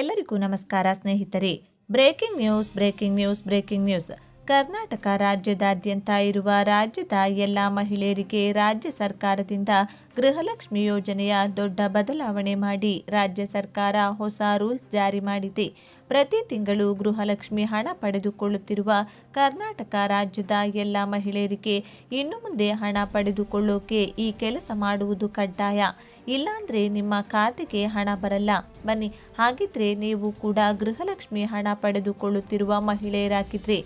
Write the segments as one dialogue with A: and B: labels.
A: ಎಲ್ಲರಿಗೂ ನಮಸ್ಕಾರ ಸ್ನೇಹಿತರೆ. Breaking news breaking news breaking news. Karnataka ರಾಜ್ಯದಾದ್ಯಂತ ಇರುವ ರಾಜ್ಯದ ಎಲ್ಲ ಮಹಿಳೆಯರಿಗೆ ರಾಜ್ಯ ಸರ್ಕಾರದಿಂದ ಗೃಹಲಕ್ಷ್ಮಿ ಯೋಜನೆಯ ದೊಡ್ಡ ಬದಲಾವಣೆ ಮಾಡಿ ರಾಜ್ಯ ಸರ್ಕಾರ ಹೊಸ ರೂಲ್ಸ್ ಜಾರಿ ಮಾಡಿದೆ. ಪ್ರತಿ ತಿಂಗಳು ಗೃಹಲಕ್ಷ್ಮಿ ಹಣ ಪಡೆದುಕೊಳ್ಳುತ್ತಿರುವ ಕರ್ನಾಟಕ ರಾಜ್ಯದ ಎಲ್ಲ ಮಹಿಳೆಯರಿಗೆ ಇನ್ನು ಮುಂದೆ ಹಣ ಪಡೆದುಕೊಳ್ಳೋಕೆ ಈ ಕೆಲಸ ಮಾಡುವುದು ಕಡ್ಡಾಯ. ಇಲ್ಲಾಂದ್ರೆ ನಿಮ್ಮ ಖಾತೆಗೆ ಹಣ ಬರಲ್ಲ. ಬನ್ನಿ, ಹಾಗಿದ್ರೆ ನೀವು ಕೂಡ ಗೃಹಲಕ್ಷ್ಮಿ ಹಣ ಪಡೆದುಕೊಳ್ಳುತ್ತಿರುವ ಮಹಿಳೆಯರಾಗಿದ್ರೆ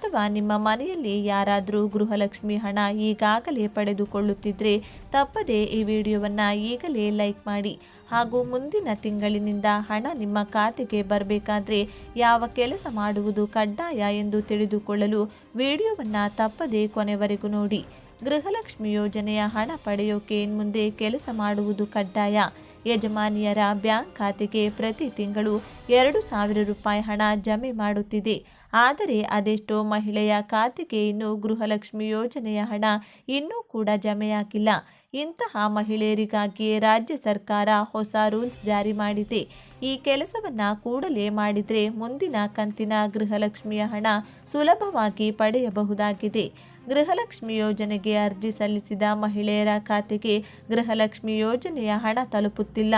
A: ಅಥವಾ ನಿಮ್ಮ ಮನೆಯಲ್ಲಿ ಯಾರಾದರೂ ಗೃಹಲಕ್ಷ್ಮಿ ಹಣ ಈಗಾಗಲೇ ಪಡೆದುಕೊಳ್ಳುತ್ತಿದ್ದರೆ ತಪ್ಪದೇ ಈ ವಿಡಿಯೋವನ್ನು ಈಗಲೇ ಲೈಕ್ ಮಾಡಿ ಹಾಗೂ ಮುಂದಿನ ತಿಂಗಳಿನಿಂದ ಹಣ ನಿಮ್ಮ ಖಾತೆಗೆ ಬರಬೇಕಾದ್ರೆ ಯಾವ ಕೆಲಸ ಮಾಡುವುದು ಕಡ್ಡಾಯ ಎಂದು ತಿಳಿದುಕೊಳ್ಳಲು ವಿಡಿಯೋವನ್ನು ತಪ್ಪದೇ ಕೊನೆವರೆಗೂ ನೋಡಿ. ಗೃಹಲಕ್ಷ್ಮಿ ಯೋಜನೆಯ ಹಣ ಪಡೆಯೋಕೆ ಇನ್ಮುಂದೆ ಕೆಲಸ ಮಾಡುವುದು ಕಡ್ಡಾಯ. ಯಜಮಾನಿಯರ ಬ್ಯಾಂಕ್ ಖಾತೆಗೆ ಪ್ರತಿ ತಿಂಗಳು ಎರಡು ಸಾವಿರ ರೂಪಾಯಿ ಹಣ ಜಮೆ ಮಾಡುತ್ತಿದೆ. ಆದರೆ ಅದೆಷ್ಟೋ ಮಹಿಳೆಯ ಖಾತೆಗೆ ಇನ್ನೂ ಗೃಹಲಕ್ಷ್ಮಿ ಯೋಜನೆಯ ಹಣ ಇನ್ನೂ ಕೂಡ ಜಮೆಯಾಗಿಲ್ಲ. ಇಂತಹ ಮಹಿಳೆಯರಿಗಾಗಿಯೇ ರಾಜ್ಯ ಸರ್ಕಾರ ಹೊಸ ರೂಲ್ಸ್ ಜಾರಿ ಮಾಡಿದೆ. ಈ ಕೆಲಸವನ್ನು ಕೂಡಲೇ ಮಾಡಿದರೆ ಮುಂದಿನ ಕಂತಿನ ಗೃಹಲಕ್ಷ್ಮಿಯ ಹಣ ಸುಲಭವಾಗಿ ಪಡೆಯಬಹುದಾಗಿದೆ. ಗೃಹಲಕ್ಷ್ಮಿ ಯೋಜನೆಗೆ ಅರ್ಜಿ ಸಲ್ಲಿಸಿದ ಮಹಿಳೆಯರ ಖಾತೆಗೆ ಗೃಹಲಕ್ಷ್ಮಿ ಯೋಜನೆಯ ಹಣ ತಲುಪುತ್ತಿಲ್ಲ.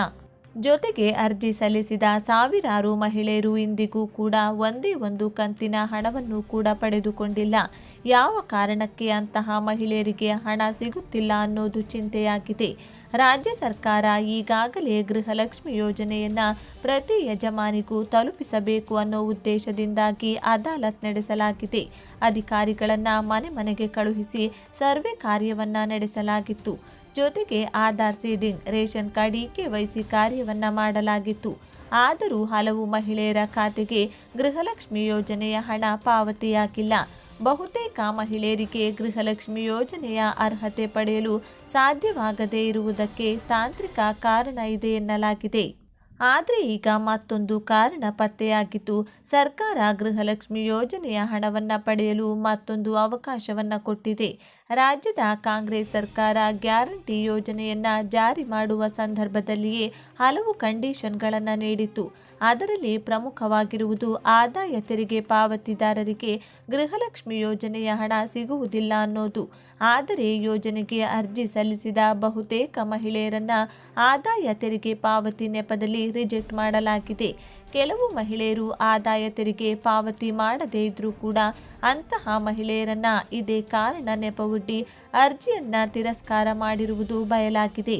A: ಜೊತೆಗೆ ಅರ್ಜಿ ಸಲ್ಲಿಸಿದ ಸಾವಿರಾರು ಮಹಿಳೆಯರು ಇಂದಿಗೂ ಕೂಡ ಒಂದೇ ಒಂದು ಕಂತಿನ ಹಣವನ್ನು ಕೂಡ ಪಡೆದುಕೊಂಡಿಲ್ಲ. ಯಾವ ಕಾರಣಕ್ಕೆ ಅಂತಹ ಮಹಿಳೆಯರಿಗೆ ಹಣ ಸಿಗುತ್ತಿಲ್ಲ ಅನ್ನೋದು ಚಿಂತೆಯಾಗಿದೆ. ರಾಜ್ಯ ಸರ್ಕಾರ ಈಗಾಗಲೇ ಗೃಹಲಕ್ಷ್ಮಿ ಯೋಜನೆಯನ್ನು ಪ್ರತಿ ಯಜಮಾನಿಗೂ ತಲುಪಿಸಬೇಕು ಅನ್ನೋ ಉದ್ದೇಶದಿಂದಾಗಿ ಅದಾಲತ್ ನಡೆಸಲಾಗಿದೆ. ಅಧಿಕಾರಿಗಳನ್ನು ಮನೆ ಮನೆಗೆ ಕಳುಹಿಸಿ ಸರ್ವೆ ಕಾರ್ಯವನ್ನು ನಡೆಸಲಾಗಿತ್ತು. ಜೊತೆಗೆ ಆಧಾರ್ ಸೀಡಿಂಗ್, ರೇಷನ್ ಕಾರ್ಡ್ ವಹಿಸಿ ಕಾರ್ಯವನ್ನ ಮಾಡಲಾಗಿತ್ತು. ಆದರೂ ಹಲವು ಮಹಿಳೆಯರ ಖಾತೆಗೆ ಗೃಹಲಕ್ಷ್ಮಿ ಯೋಜನೆಯ ಹಣ ಪಾವತಿಯಾಗಿಲ್ಲ. ಬಹುತೇಕ ಮಹಿಳೆಯರಿಗೆ ಗೃಹಲಕ್ಷ್ಮಿ ಯೋಜನೆಯ ಅರ್ಹತೆ ಪಡೆಯಲು ಸಾಧ್ಯವಾಗದೇ ಇರುವುದಕ್ಕೆ ತಾಂತ್ರಿಕ ಕಾರಣ ಇದೆ ಎನ್ನಲಾಗಿದೆ. ಆದರೆ ಈಗ ಮತ್ತೊಂದು ಕಾರಣ ಪತ್ತೆಯಾಗಿತ್ತು ಸರ್ಕಾರ ಗೃಹಲಕ್ಷ್ಮಿ ಯೋಜನೆಯ ಹಣವನ್ನು ಪಡೆಯಲು ಮತ್ತೊಂದು ಅವಕಾಶವನ್ನು ಕೊಟ್ಟಿದೆ. ರಾಜ್ಯದ ಕಾಂಗ್ರೆಸ್ ಸರ್ಕಾರ ಗ್ಯಾರಂಟಿ ಯೋಜನೆಯನ್ನ ಜಾರಿ ಮಾಡುವ ಸಂದರ್ಭದಲ್ಲಿಯೇ ಹಲವು ಕಂಡೀಷನ್ಗಳನ್ನು ನೀಡಿತ್ತು. ಅದರಲ್ಲಿ ಪ್ರಮುಖವಾಗಿರುವುದು ಆದಾಯ ತೆರಿಗೆ ಪಾವತಿದಾರರಿಗೆ ಗೃಹಲಕ್ಷ್ಮಿ ಯೋಜನೆಯ ಹಣ ಸಿಗುವುದಿಲ್ಲ ಅನ್ನೋದು. ಆದರೆ ಯೋಜನೆಗೆ ಅರ್ಜಿ ಸಲ್ಲಿಸಿದ ಬಹುತೇಕ ಮಹಿಳೆಯರನ್ನ ಆದಾಯ ತೆರಿಗೆ ಪಾವತಿ ನೆಪದಲ್ಲಿ ರಿಜೆಕ್ಟ್ ಮಾಡಲಾಗಿದೆ. ಕೆಲವು ಮಹಿಳೆಯರು ಆದಾಯ ತೆರಿಗೆ ಪಾವತಿ ಮಾಡದೇ ಇದ್ರೂ ಕೂಡ ಅಂತಹ ಮಹಿಳೆಯರನ್ನ ಇದೇ ಕಾರಣ ನೆಪವೊಡ್ಡಿ ಅರ್ಜಿಯನ್ನ ತಿರಸ್ಕಾರ ಮಾಡಿರುವುದು ಬಯಲಾಗಿದೆ.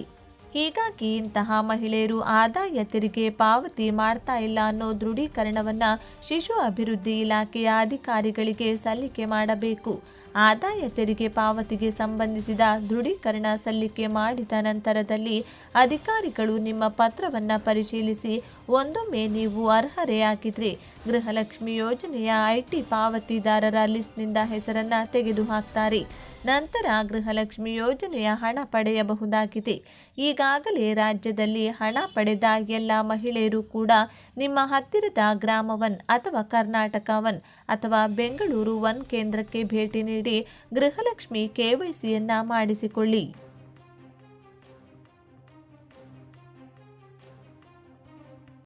A: ಹೀಗಾಗಿ ಇಂತಹ ಮಹಿಳೆಯರು ಆದಾಯ ತೆರಿಗೆ ಪಾವತಿ ಮಾಡ್ತಾ ಇಲ್ಲ ಅನ್ನೋ ದೃಢೀಕರಣವನ್ನ ಶಿಶು ಅಭಿವೃದ್ಧಿ ಇಲಾಖೆಯ ಅಧಿಕಾರಿಗಳಿಗೆ ಸಲ್ಲಿಕೆ ಮಾಡಬೇಕು. ಆದಾಯ ತೆರಿಗೆ ಪಾವತಿಗೆ ಸಂಬಂಧಿಸಿದ ದೃಢೀಕರಣ ಸಲ್ಲಿಕೆ ಮಾಡಿದ ನಂತರದಲ್ಲಿ ಅಧಿಕಾರಿಗಳು ನಿಮ್ಮ ಪತ್ರವನ್ನು ಪರಿಶೀಲಿಸಿ ಒಂದೊಮ್ಮೆ ನೀವು ಅರ್ಹರೇ ಗೃಹಲಕ್ಷ್ಮಿ ಯೋಜನೆಯ ಐಟಿ ಪಾವತಿದಾರರ ಲಿಸ್ಟ್ನಿಂದ ಹೆಸರನ್ನು ತೆಗೆದುಹಾಕ್ತಾರೆ. ನಂತರ ಗೃಹಲಕ್ಷ್ಮಿ ಯೋಜನೆಯ ಹಣ ಪಡೆಯಬಹುದಾಗಿದೆ. ಈಗಾಗಲೇ ರಾಜ್ಯದಲ್ಲಿ ಹಣ ಪಡೆದ ಎಲ್ಲ ಮಹಿಳೆಯರು ಕೂಡ ನಿಮ್ಮ ಹತ್ತಿರದ ಗ್ರಾಮ ಒನ್ ಅಥವಾ ಕರ್ನಾಟಕ ಒನ್ ಅಥವಾ ಬೆಂಗಳೂರು ಒನ್ ಕೇಂದ್ರಕ್ಕೆ ಭೇಟಿ ನೀಡಿ ಗೃಹಲಕ್ಷ್ಮಿ ಕೆವೈಸಿಯನ್ನ ಮಾಡಿಸಿಕೊಳ್ಳಿ.